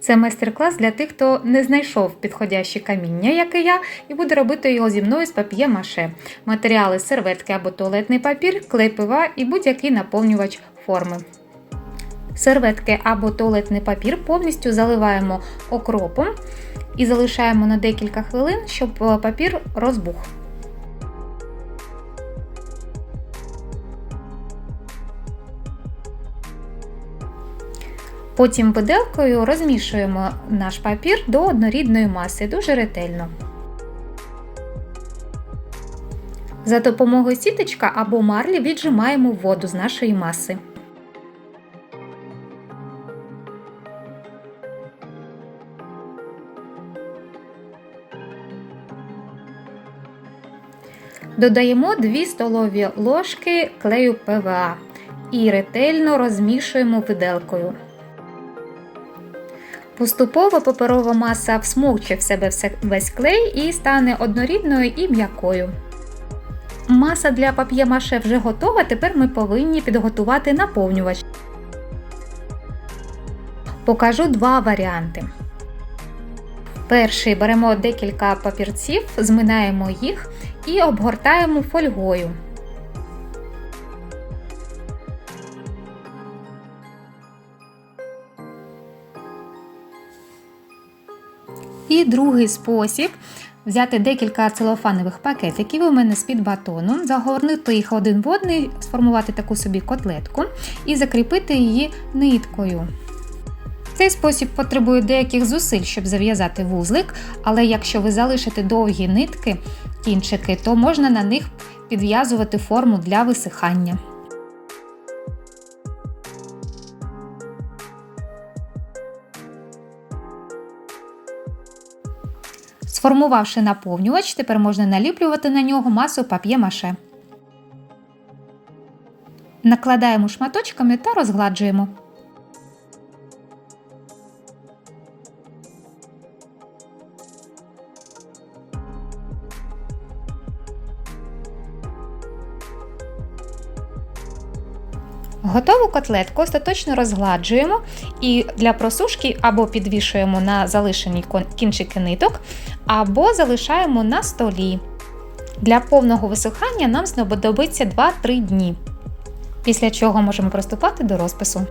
Це майстер-клас для тих, хто не знайшов підходяще каміння, як і я, і буде робити його зі мною з пап'є-маше. Матеріали серветки або туалетний папір, клей пива і будь-який наповнювач форми. Серветки або туалетний папір повністю заливаємо окропом і залишаємо на декілька хвилин, щоб е, папір розбух. Потім виделкою розмішуємо наш папір до однорідної маси дуже ретельно. За допомогою сіточка або марлі віджимаємо воду з нашої маси. Додаємо 2 столові ложки клею ПВА і ретельно розмішуємо виделкою. Поступово паперова маса всмокче в себе весь клей і стане однорідною і м'якою. Маса для пап'є-маше вже готова, тепер ми повинні підготувати наповнювач. Покажу два варіанти. Перший беремо декілька папірців, зминаємо їх і обгортаємо фольгою. І другий спосіб взяти декілька целофанових пакетиків у мене з-під батону, загорнути їх один в одний, сформувати таку собі котлетку і закріпити її ниткою. Цей спосіб потребує деяких зусиль, щоб зав'язати вузлик, але якщо ви залишите довгі нитки, кінчики, то можна на них підв'язувати форму для висихання. Сформувавши наповнювач, тепер можна наліплювати на нього масу пап'є-маше. Накладаємо шматочками та розгладжуємо. Готову котлетку остаточно розгладжуємо і для просушки або підвішуємо на залишені кінчики ниток, або залишаємо на столі. Для повного висихання нам знадобиться 2-3 дні, після чого можемо приступати до розпису.